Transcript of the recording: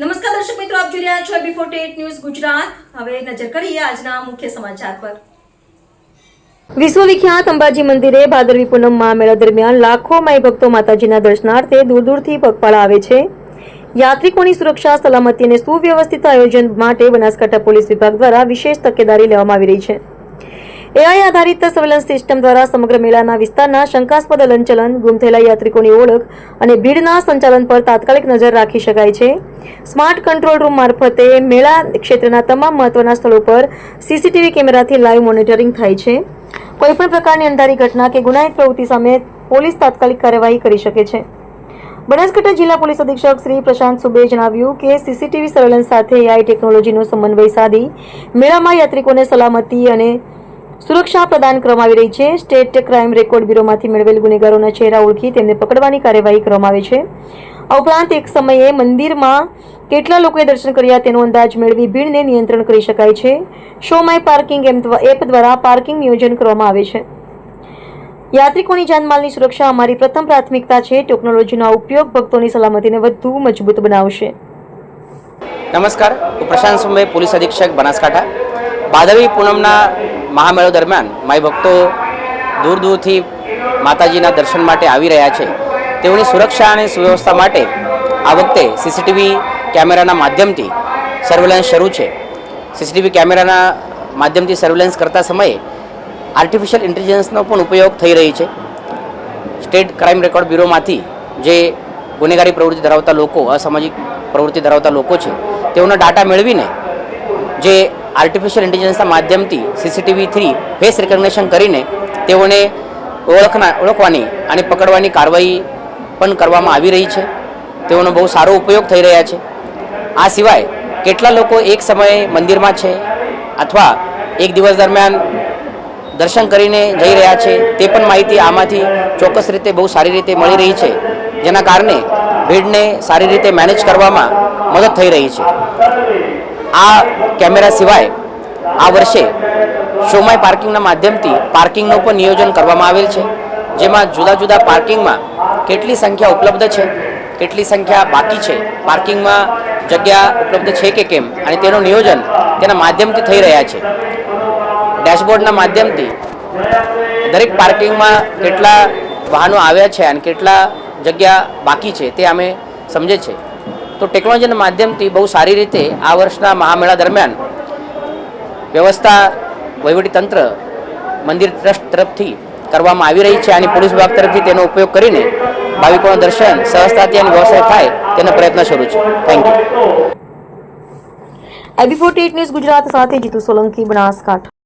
નમસ્કાર દર્શક મિત્રો, આપ જોઈ રહ્યા છો બિફોર ટેટ ન્યૂઝ ગુજરાત. હવે નજર કરીએ આજના મુખ્ય સમાચાર પર. વિશ્વ વિખ્યાત અંબાજી મંદિરે ભાદરવી પૂનમમાં મેળા દરમિયાન લાખો માઈ ભક્તો માતાજીના દર્શનાર્થે દૂર દૂરથી પગપાળા આવે છે. યાત્રિકોની સુરક્ષા, સલામતી અને સુવ્યવસ્થિત આયોજન માટે બનાસકાંઠા પોલીસ વિભાગ દ્વારા વિશેષ તકેદારી લેવામાં આવી રહી છે. એઆઈ આધારિત સર્વેલન્સ સિસ્ટમ દ્વારા સમગ્ર મેળાના વિસ્તારના શંકાસ્પદ હલનચલન ગુમ થયેલા યાત્રિકોની ઓળખ અને ભીડના સંચાલન પર તાત્કાલિક નજર રાખી શકાય છે. સ્માર્ટ કંટ્રોલ રૂમ મારફતે મેળા ક્ષેત્રના તમામ મહત્વના સ્થળો પર સીસીટીવી કેમેરાથી લાઈવ મોનિટરિંગ થાય છે. કોઈપણ પ્રકારની અંધારી ઘટના કે ગુનાહિત પ્રવૃત્તિ સામે પોલીસ તાત્કાલિક કાર્યવાહી કરી શકે છે. બનાસકાંઠા જિલ્લા પોલીસ અધિક્ષક શ્રી પ્રશાંત સુબે જણાવ્યું કે સીસીટીવી સર્વેલન્સ સાથે એઆઈ ટેકનોલોજીનો સમન્વય સાધી મેળામાં યાત્રિકોને સલામતી અને સુરક્ષા પ્રદાન કરવામાં આવી રહી છે. સ્ટેટ ક્રાઇમ રેકોર્ડ બ્યુરોમાંથી મેળવેલ ગુનેગારોના ચહેરા ઓળખી તેમને પકડવાની કાર્યવાહી કરવામાં આવે છે. આ ઉપરાંત એક સમયે મંદિરમાં કેટલા લોકોએ દર્શન કર્યા તેનો અંદાજ મેળવી ભીડને નિયંત્રણ કરી શકાય છે. શો માય પાર્કિંગ એપ દ્વારા પાર્કિંગ નિયોજન કરવામાં આવે છે. યાત્રિકોની જાનમાલની સુરક્ષા અમારી પ્રથમ પ્રાથમિકતા છે. ટેકનોલોજીનો ઉપયોગ ભક્તોની સલામતીને વધુ મજબૂત બનાવશે. નમસ્કાર. પ્રશાંત સુંબે પોલીસ અધિક્ષક બનાસકાંઠા. ભાદરવી પૂનમના મહામેળો દરમિયાન માઈ ભક્તો દૂર દૂરથી માતાજીના દર્શન માટે આવી રહ્યા છે. તેઓની સુરક્ષા અને સુવ્યવસ્થા માટે આ વખતે સીસીટીવી કેમેરાના માધ્યમથી સર્વેલન્સ શરૂ છે. સીસીટીવી કેમેરાના માધ્યમથી સર્વેલન્સ કરતા સમયે આર્ટિફિશિયલ ઇન્ટેલિજન્સનો પણ ઉપયોગ થઈ રહી છે. સ્ટેટ ક્રાઇમ રેકોર્ડ બ્યુરોમાંથી જે ગુનેગારી પ્રવૃત્તિ ધરાવતા લોકો, અસામાજિક પ્રવૃત્તિ ધરાવતા લોકો છે, તેઓના ડાટા મેળવીને જે આર્ટિફિશિયલ ઇન્ટેલિજન્સના માધ્યમથી સીસીટીવી થ્રી ફેસ રિકગ્નેશન કરીને તેઓને ઓળખના, ઓળખવાની અને પકડવાની કાર્યવાહી પણ કરવામાં આવી રહી છે. તેઓનો બહુ સારો ઉપયોગ થઈ રહ્યા છે. આ સિવાય કેટલા લોકો એક સમયે મંદિરમાં છે અથવા એક દિવસ દરમિયાન દર્શન કરીને જઈ રહ્યા છે તે પણ માહિતી આમાંથી ચોક્કસ રીતે બહુ સારી રીતે મળી રહી છે. જેના કારણે ભીડને સારી રીતે મેનેજ કરવામાં મદદ થઈ રહી છે. આ કેમેરા સિવાય આ વર્ષે શોમાય પાર્કિંગના માધ્યમથી પાર્કિંગનું પણ નિયોજન કરવામાં આવેલ છે. જેમાં જુદા જુદા પાર્કિંગમાં કેટલી સંખ્યા ઉપલબ્ધ છે, કેટલી સંખ્યા બાકી છે, પાર્કિંગમાં જગ્યા ઉપલબ્ધ છે કે કેમ અને તેનું નિયોજન તેના માધ્યમથી થઈ રહ્યા છે. ડેશબોર્ડના માધ્યમથી દરેક પાર્કિંગમાં કેટલા વાહનો આવ્યા છે અને કેટલા જગ્યા બાકી છે તે અમે સમજે છે. તો ટેકનોલોજીના માધ્યમથી બહુ સારી રીતે આ વર્ષના મહામેળા દરમિયાન વ્યવસ્થા વહીવટીતંત્ર મંદિર ટ્રસ્ટ તરફથી કરવામાં આવી રહી છે. અને પોલીસ વિભાગ તરફથી તેનો ઉપયોગ કરીને ભાવિકોનું દર્શન સહજતાથી અને વ્યવસાય થાય તેનો પ્રયત્ન શરૂ છે. Thank you IB forty news Gujarat સાથે જીતુ સોલંકી બનાસકાંઠા.